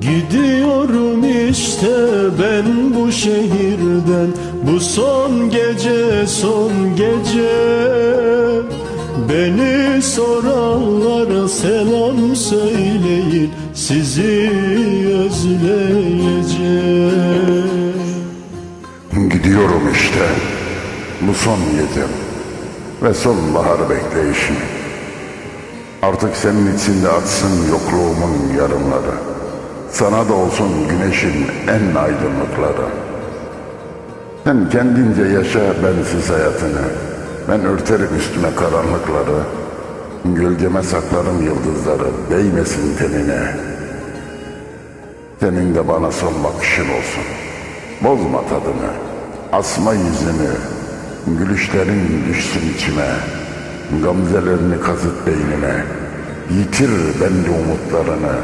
Gidiyorum işte ben bu şehirden Bu son gece son gece Beni soranlara selam söyleyin Sizi özleyeceğim Gidiyorum işte. Bu son gecem. Ve sonbahar bekleyişim. Artık senin içinde atsın yokluğumun yarımları. Sana da olsun güneşin en aydınlıkları. Sen kendince yaşa bensiz hayatını. Ben örterim üstüme karanlıkları. Gölgeme saklarım yıldızları. Değmesin tenine. Senin de bana son bakışın olsun. Bozma tadını, asma yüzünü, gülüşlerin düşsün içime, gamzelerini kazıt beynime, yitir bende umutlarını,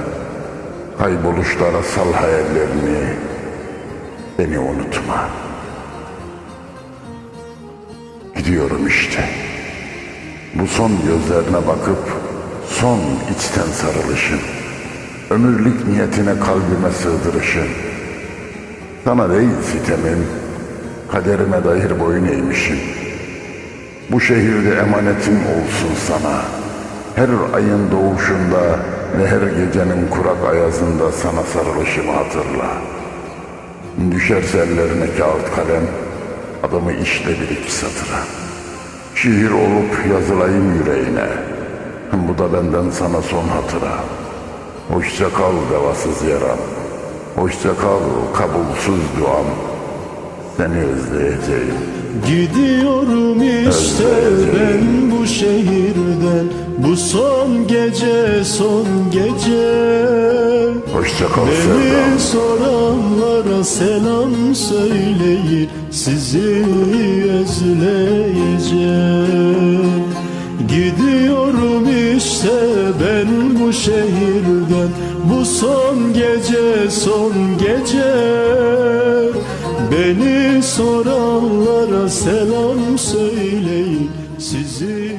kayboluşlara sal hayallerini, beni unutma. Gidiyorum işte. Bu son gözlerine bakıp son içten sarılışın, ömürlük niyetine kalbime sığdırışın, sana değil sitemim, kaderime dair boyun eğmişim. Bu şehirde emanetim olsun sana. Her ayın doğuşunda ve her gecenin kurak ayazında sana sarılışımı hatırla. Düşerse ellerine kağıt kalem, adımı işle bir iki satıra. Şiir olup yazılayım yüreğine. Bu da benden sana son hatıra. Hoşça kal devasız yaram. Hoşça kal kabulsüz duam. Seni özleyeceğim. Gidiyorum işte ben bu şehirden Bu son gece son gece. Hoşça kal sevdam. Beni soranlara selam söyleyin Sizi özleyeceğim. Gidiyorum işte ben bu şehirden Bu son gece son gece. Beni soranlara selam söyleyin Sizi